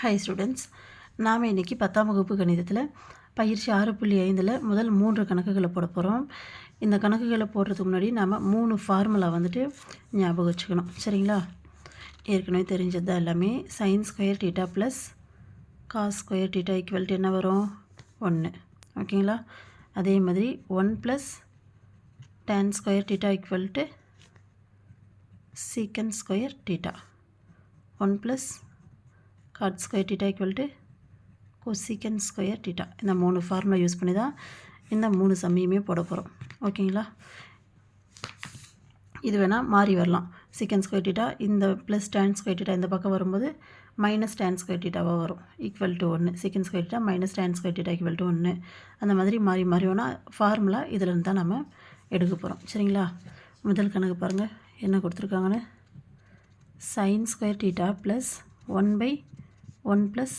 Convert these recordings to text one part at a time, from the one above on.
High students நாம் இன்றைக்கி பத்தாம் வகுப்பு கணிதத்தில் பயிற்சி ஆறு புள்ளி ஐந்தில் முதல் மூன்று கணக்குகளை போட போகிறோம் இந்த கணக்குகளை போடுறதுக்கு முன்னாடி நாம் மூணு ஃபார்முலா வந்துட்டு ஞாபகம் வச்சுக்கணும். சரிங்களா? ஏற்கனவே தெரிஞ்சது தான் எல்லாமே. Sine square theta plus cos square theta equal to என்ன வரும்? ஒன்று ஓகேங்களா? அதே மாதிரி one plus tan square theta equal to sec square theta one plus cot square theta equal to cosec square theta இந்த மூணு ஃபார்முலா யூஸ் பண்ணி தான் இந்த மூணு சம்மியுமே போட போகிறோம் ஓகேங்களா இது வேணால் மாறி வரலாம். சிக்கன் ஸ்கொயர் டீட்டா இந்த ப்ளஸ் டேன் ஸ்கொயர் டீட்டா இந்த பக்கம் வரும்போது மைனஸ் டேன் ஸ்கொயர் டீட்டாவாக வரும். ஈக்குவல் டு ஒன்று sec square theta minus tan square theta equal to ஒன்று அந்த மாதிரி மாறி மாறி வேணால் ஃபார்முலா இதில் தான் நம்ம எடுக்க போகிறோம் சரிங்களா? முதல் கணக்கு பாருங்கள் என்ன கொடுத்துருக்காங்கன்னு? Sine square theta plus one by one plus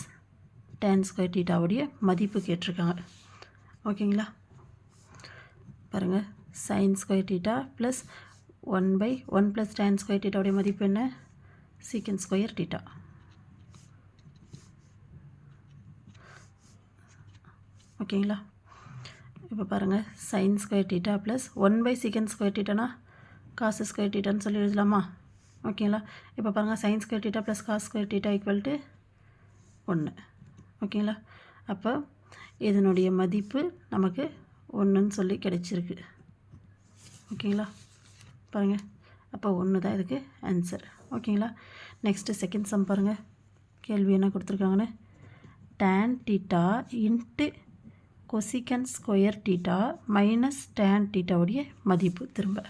tan square டீட்டாவுடைய மதிப்பு கேட்டிருக்காங்க. ஓகேங்களா? பாருங்கள் sine square theta plus one by one plus tan square டீட்டாவுடைய மதிப்பு என்ன? சீக்கன் ஸ்கொயர் டீட்டா ஓகேங்களா? இப்போ பாருங்கள் sine square theta plus one by sec square டீட்டானா cos square டீட்டான்னு சொல்லி எழுதலாமா? ஓகேங்களா? இப்போ பாருங்கள் sine square theta plus cos square theta equal to ஒன்று ஓகேங்களா? அப்போ இதனுடைய மதிப்பு நமக்கு ஒன்றுன்னு சொல்லி கிடைச்சிருக்கு. ஓகேங்களா? பாருங்கள் அப்போ ஒன்று தான் இதுக்கு ஆன்சர் ஓகேங்களா? நெக்ஸ்ட்டு செகண்ட் சம் பாருங்கள் கேள்வி என்ன கொடுத்துருக்காங்கன்னு? Tan theta into cosec square theta minus tan டீட்டாவுடைய மதிப்பு திரும்ப.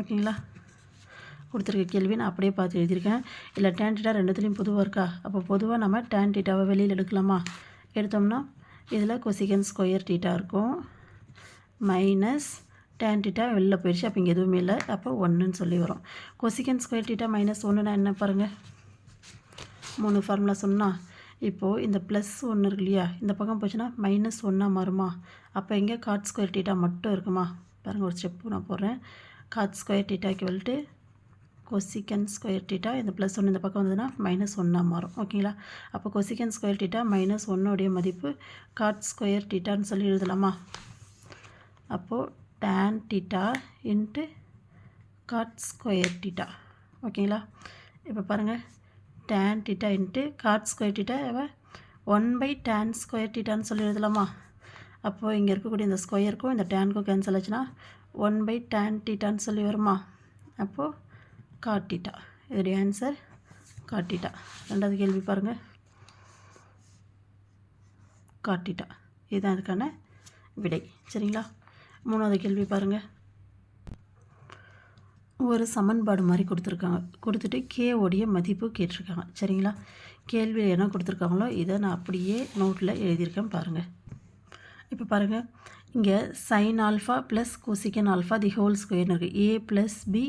ஓகேங்களா? கொடுத்துருக்க கேள்வி நான் அப்படியே பார்த்து எழுதியிருக்கேன். இல்லை டேன் டீட்டா ரெண்டுத்துலேயும் பொதுவாக இருக்கா? அப்போ பொதுவாக நம்ம டேன் டீட்டாவை வெளியில் எடுக்கலாமா? எடுத்தோம்னா இதில் கொசிகன் ஸ்கொயர் டீட்டா இருக்கும். மைனஸ் டேன் டீட்டா வெளில போயிடுச்சு அப்போ இங்கே எதுவுமே இல்லை. அப்போ ஒன்றுன்னு சொல்லி வரும். கொசிகன் ஸ்கொயர் டீட்டா மைனஸ் ஒன்றுனா என்ன பாருங்கள் மூணு ஃபார்முலா சொன்னால் இப்போது இந்த ப்ளஸ் ஒன்று இருக்கு இல்லையா? இந்த பக்கம் போச்சுன்னா மைனஸ் ஒன்றா மாறுமா? அப்போ இங்கே காட் ஸ்கொயர் டீட்டா மட்டும் இருக்குமா? பாருங்கள் ஒரு ஸ்டெப்பு நான் போடுறேன். காட் ஸ்கொயர் டீட்டாக்கு வந்துட்டு கொசிக்கன் ஸ்கொயர் டீட்டா இந்த ப்ளஸ் ஒன்று இந்த பக்கம் வந்ததுன்னா மைனஸ் ஒன்றாக மாறும். ஓகேங்களா அப்போ கொசிக்கன் ஸ்கொயர் டீட்டா மைனஸ் ஒன்னுடைய மதிப்பு காட் ஸ்கொயர் டீட்டான்னு சொல்லி எழுதலாமா? அப்போது tan theta into cot square theta ஓகேங்களா இப்போ பாருங்கள் tan theta into cot square theta one by tan square டீட்டான்னு சொல்லி எழுதலாமா? அப்போது இங்கே இருக்கக்கூடிய இந்த ஸ்கொயருக்கும் இந்த டேனுக்கும் கேன்சல் ஆச்சுன்னா ஒன் பை டேன் டீட்டான்னு சொல்லி வருமா? அப்போது காட்டிட்டா. இதோடைய ஆன்சர் காட்டிட்டா. ரெண்டாவது கேள்வி பாருங்கள் காட்டிட்டா. இதுதான் அதுக்கான விடை. சரிங்களா? மூணாவது கேள்வி பாருங்கள் ஒரு சமன்பாடு மாதிரி கொடுத்துருக்காங்க. கொடுத்துட்டு கேவோடைய மதிப்பு கேட்டிருக்காங்க. சரிங்களா? கேள்வியில் என்ன கொடுத்துருக்காங்களோ இதை நான் அப்படியே நோட்டில் எழுதியிருக்கேன் பாருங்கள் இப்போ பாருங்கள் இங்கே sine alpha plus cosec alpha the whole ஸ்கொயர்னு இருக்குது A plus B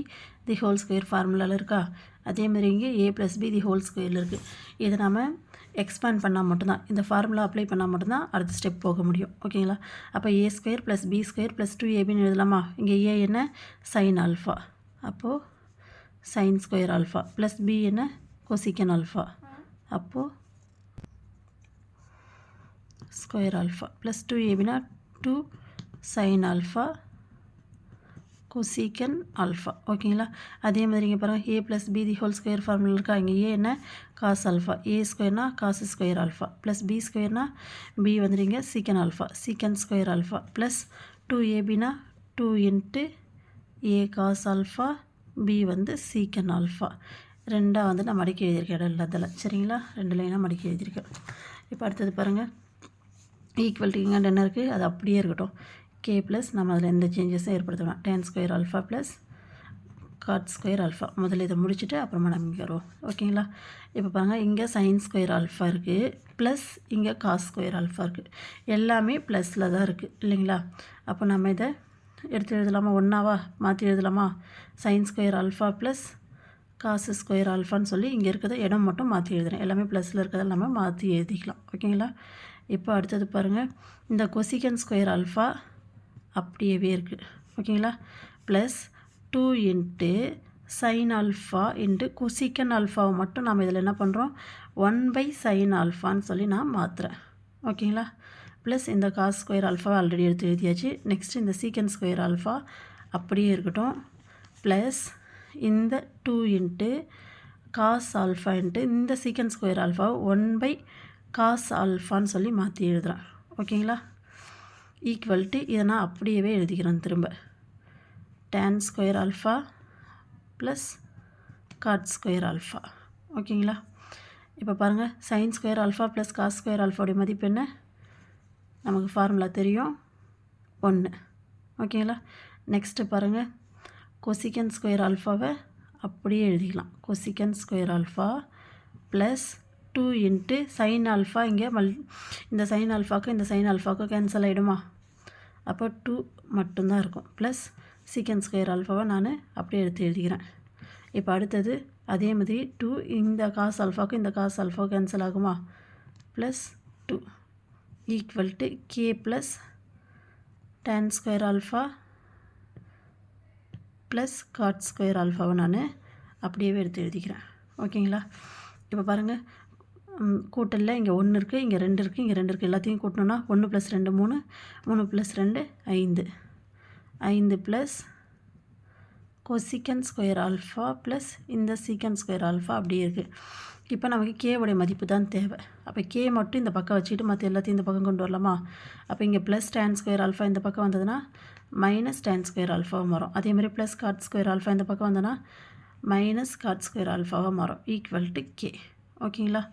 the whole square ஃபார்முலாவில் இருக்கா? அதேமாதிரி இங்கே A plus B the whole ஸ்கொயரில் இருக்குது இதை நம்ம எக்ஸ்பேண்ட் பண்ணால் மட்டும்தான் இந்த ஃபார்முலா அப்ளை பண்ணால் மட்டும்தான் அடுத்த ஸ்டெப் போக முடியும். ஓகேங்களா அப்போ A square plus B square plus two ஏபின்னு எழுதலாமா? இங்கே ஏ என்ன? சைன் ஆல்ஃபா அப்போது sine square alpha plus B என்ன? கொசிக்கன் ஆல்ஃபா அப்போது square alpha plus two ஏபினா two sine alpha cosec alpha ஓகேங்களா அதே மாதிரி இங்கே பாருங்கள் A plus B the whole square formula இருக்கா? இங்கே ஏ என்ன? Cos alpha A ஸ்கொயர்னா cos square alpha plus B ஸ்கொயர்னா B வந்துடுங்க sec alpha sec square alpha plus two ஏபினா two into A cos alpha B வந்து சீக்கன் ஆல்ஃபா ரெண்டாக வந்து நான் மடிக்க எழுதியிருக்கேன் இடம் இல்லாததில். சரிங்களா? ரெண்டு லைனாக மடிக்க எழுதியிருக்கேன். இப்போ அடுத்தது பாருங்கள் ஈக்குவல் என்ன இருக்குது அது அப்படியே இருக்கட்டும். கே ப்ளஸ் நம்ம அதில் எந்த சேஞ்சஸும் ஏற்படுத்தலாம் tan square alpha plus cot square alpha முதல்ல இதை முடிச்சுட்டு அப்புறமா நம்ம இங்கே வருவோம். ஓகேங்களா இப்போ பாருங்கள் இங்கே சைன் ஸ்கொயர் அல்ஃபா இருக்குது ப்ளஸ் இங்கே காஸ் ஸ்கொயர் அல்ஃபா இருக்குது எல்லாமே ப்ளஸில் தான் இருக்குது இல்லைங்களா? அப்போ நம்ம இதை எடுத்து எழுதலாமா? ஒன்றாவா மாற்றி எழுதலாமா? Sine square alpha plus cos square அல்ஃபான்னு சொல்லி இங்கே இருக்கிறத இடம் மட்டும் மாற்றி எழுதுகிறேன் எல்லாமே ப்ளஸில் இருக்கிறத நம்ம மாற்றி எழுதிக்கலாம். ஓகேங்களா இப்போ அடுத்தது பாருங்கள் இந்த கொசிகன் ஸ்கொயர் அல்ஃபா அப்படியவே இருக்குது ஓகேங்களா? Plus two into sine alpha into cosec அல்ஃபாவை மட்டும் நம்ம இதில் என்ன பண்ணுறோம் ஒன் பை சைன் ஆல்ஃபான்னு சொல்லி நான் மாற்றுறேன் ஓகேங்களா? ப்ளஸ் இந்த காஸ் ஸ்கொயர் ஆல்ஃபாவை ஆல்ரெடி எடுத்து எழுதியாச்சு. நெக்ஸ்ட் இந்த சீக்கன் ஸ்கொயர் ஆல்ஃபா அப்படியே இருக்கட்டும். ப்ளஸ் இந்த two into cos alpha into இந்த சீக்கன் ஸ்கொயர் ஆல்ஃபாவை ஒன் பை காஸ் ஆல்ஃபான்னு சொல்லி மாற்றி எழுதுகிறேன் ஓகேங்களா? ஈக்குவல் டு இதை நான் அப்படியே எழுதிக்கிறேன் திரும்ப. Tan square alpha plus cot square alpha ஓகேங்களா? இப்போ பாருங்கள் sine square alpha plus cos square ஆல்ஃபாவுடைய மதிப்பு என்ன? நமக்கு ஃபார்முலா தெரியும். ஒன்று ஓகேங்களா? நெக்ஸ்ட்டு பாருங்கள் கொசிக்கன் ஸ்கொயர் ஆல்ஃபாவை அப்படியே எழுதிக்கலாம். Cosec square alpha plus two into sine alpha இங்கே மல் இந்த சைன் ஆல்ஃபாவுக்கு இந்த சைன் ஆல்ஃபாவுக்கு கேன்சல் ஆகிடுமா அப்போ டூ மட்டும்தான் இருக்கும். ப்ளஸ் சீக்கன் ஸ்கொயர் ஆல்ஃபாவை நான் அப்படியே எடுத்து எழுதிக்கிறேன். இப்போ அடுத்தது அதே மாதிரி டூ இந்த காசு அல்ஃபாவுக்கு இந்த காசு அல்ஃபா கேன்சல் ஆகுமா? Plus two equal to K plus tan square alpha plus cot square ஆல்ஃபாவை நான் அப்படியே எடுத்து எழுதிக்கிறேன். ஓகேங்களா இப்போ பாருங்கள் கூட்டலில் இங்கே ஒன்று இருக்குது இங்கே ரெண்டு இருக்குது இங்கே ரெண்டு இருக்குது எல்லாத்தையும் கூட்டணும்னா ஒன்று ப்ளஸ் ரெண்டு மூணு மூணு ப்ளஸ் ரெண்டு ஐந்து. ஐந்து plus cosec square alpha plus இந்த சீக்கன் ஸ்கொயர் ஆல்ஃபா அப்படி இருக்குது இப்போ நமக்கு கேவுடைய மதிப்பு தான் தேவை. அப்போ கே மட்டும் இந்த பக்கம் வச்சுக்கிட்டு மற்ற எல்லாத்தையும் இந்த பக்கம் கொண்டு வரலாமா? அப்போ இங்கே ப்ளஸ் டேன் ஸ்கொயர் ஆல்ஃபா இந்த பக்கம் வந்ததுன்னா மைனஸ் டேன் ஸ்கொயர் ஆல்ஃபாவும் வரும். அதே மாதிரி ப்ளஸ் காட் ஸ்கொயர் ஆல்ஃபா இந்த பக்கம் வந்ததுன்னா மைனஸ் காட் ஸ்கொயர் ஆல்ஃபாவாக மாறும் ஈக்குவல் டு கே ஓகேங்களா?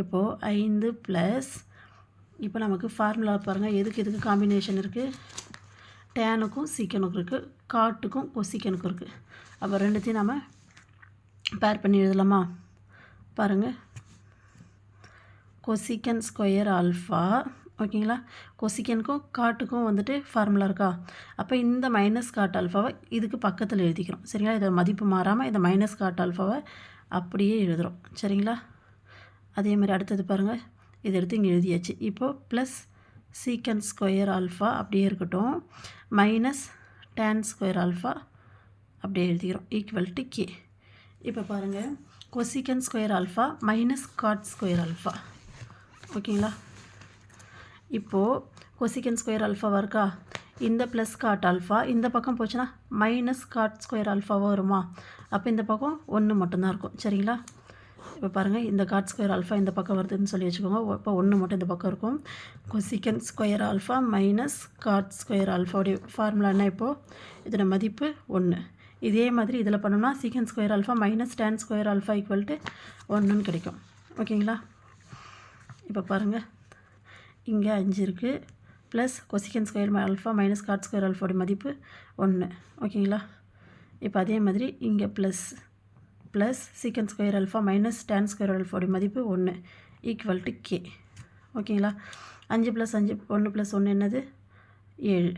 இப்போது ஐந்து ப்ளஸ் இப்போ நமக்கு ஃபார்முலா பாருங்கள் எதுக்கு எதுக்கு காம்பினேஷன் இருக்குது டேனுக்கும் சீக்கனுக்கும் இருக்குது காட்டுக்கும் கொசிக்கனுக்கும் இருக்குது அப்போ ரெண்டுத்தையும் நம்ம பேர் பண்ணி எழுதலாமா? பாருங்கள் கொசிக்கன் ஸ்கொயர் ஆல்ஃபா ஓகேங்களா? கொசிக்கனுக்கும் காட்டுக்கும் வந்துட்டு ஃபார்முலா இருக்கா? அப்போ இந்த மைனஸ் காட் ஆல்ஃபாவை இதுக்கு பக்கத்தில் எழுதிக்கிறோம். சரிங்களா? இதை மதிப்பு மாறாமல் இந்த மைனஸ் காட் ஆல்ஃபாவை அப்படியே எழுதுகிறோம் சரிங்களா? அதே மாதிரி அடுத்தது பாருங்கள் இதை எடுத்து இங்கே எழுதியாச்சு. இப்போது ப்ளஸ் சீக்கன் ஸ்கொயர் ஆல்ஃபா அப்படியே இருக்கட்டும். மைனஸ் டேன் ஸ்கொயர் ஆல்ஃபா அப்படியே எழுதிக்கிறோம். ஈக்குவல் டு கே இப்போ பாருங்கள் cosec square alpha minus cot square alpha ஓகேங்களா இப்போது கொசிக்கன் ஸ்கொயர் ஆல்ஃபாவாக இருக்கா? இந்த ப்ளஸ் காட் ஆல்ஃபா இந்த பக்கம் போச்சுன்னா மைனஸ் காட் ஸ்கொயர் ஆல்ஃபாவாக வருமா? அப்போ இந்த பக்கம் ஒன்று மட்டும்தான் இருக்கும். சரிங்களா? இப்போ பாருங்கள் இந்த காட் ஸ்கொயர் ஆல்ஃபா இந்த பக்கம் வருதுன்னு சொல்லி வச்சுக்கோங்க. இப்போ ஒன்று மட்டும் இந்த பக்கம் இருக்கும். Cosec square alpha minus cot square அல்ஃபாவுடைய formula என்ன இப்போது இதோட மதிப்பு ஒன்று இதே மாதிரி இதில் பண்ணோம்னா sec square alpha minus tan square alpha equal to ஒன்றுன்னு கிடைக்கும். ஓகேங்களா? இப்போ பாருங்கள் இங்கே அஞ்சு இருக்குது plus cosec square alpha minus cot square ஆல்ஃபாவுடைய மதிப்பு ஒன்று ஓகேங்களா? இப்போ அதே மாதிரி இங்கே plus plus sec square alpha minus tan square அல்ஃபாவுடைய மதிப்பு ஒன்று ஈக்குவல் டு கே ஓகேங்களா அஞ்சு ப்ளஸ் அஞ்சு ஒன்று ப்ளஸ் ஒன்று என்னது? ஏழு.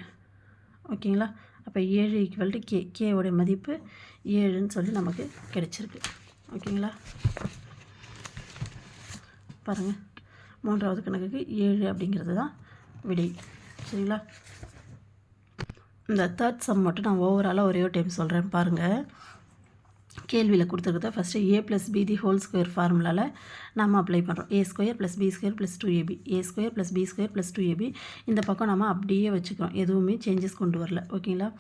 ஓகேங்களா அப்போ ஏழு ஈக்குவல் டு கே கேவோடைய மதிப்பு ஏழுன்னு சொல்லி நமக்கு கிடைச்சிருக்கு. ஓகேங்களா பாருங்கள் மூன்றாவது கணக்குக்கு ஏழு அப்படிங்கிறது தான் விடை. சரிங்களா? இந்த தேர்ட் சம் மட்டும் நான் ஓவராலாக ஒரே ஒரு டைம் சொல்கிறேன் பாருங்கள் கேள்வியில் கொடுத்துருக்கத first A plus B the whole square ஃபார்முலாவில் நம்ம அப்ளை பண்ணுறோம் A square plus B square plus two AB A square plus B square plus two AB இந்த பக்கம் நம்ம அப்படியே வச்சுக்கிறோம். எதுவுமே சேஞ்சஸ் கொண்டு வரல. ஓகேங்களா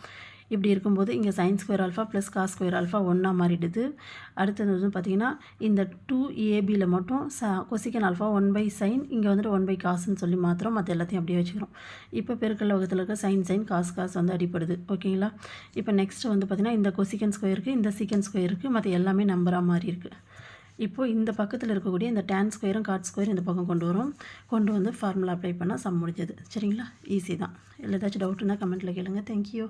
இப்படி இருக்கும்போது இங்கே sine square alpha plus cos square alpha ஒன்றா மாறிடுது. அடுத்தது வந்து பார்த்திங்கன்னா இந்த டூ ஏபியில் மட்டும் ச cosecant alpha one by sine இங்கே வந்துட்டு ஒன் பை காசுன்னு சொல்லி மாத்திரம் மற்ற எல்லாத்தையும் அப்படியே வச்சுக்கிறோம். இப்போ பெருக்கல் வகத்தில் இருக்க சைன் சைன் காஸ் காஸ் வந்து அடிப்படுது ஓகேங்களா? இப்போ நெக்ஸ்ட் வந்து பார்த்திங்கன்னா இந்த கொசிக்கன் ஸ்கொயருக்கு இந்த சீக்கன் ஸ்கொயருக்கு மற்ற எல்லாமே நம்பராக மாறி இருக்குது இப்போது இந்த பக்கத்தில் இருக்கக்கூடிய இந்த டேன் ஸ்கொயரும் காட் ஸ்கொயரும் இந்த பக்கம் கொண்டு வரும். கொண்டு வந்து ஃபார்முலா அப்ளை பண்ணால் சம் முடிஞ்சது. சரிங்களா? ஈஸி தான். இல்லை ஏதாச்சும் டவுட்டுன்னா கமெண்ட்டில் கேளுங்கள் தேங்க்யூ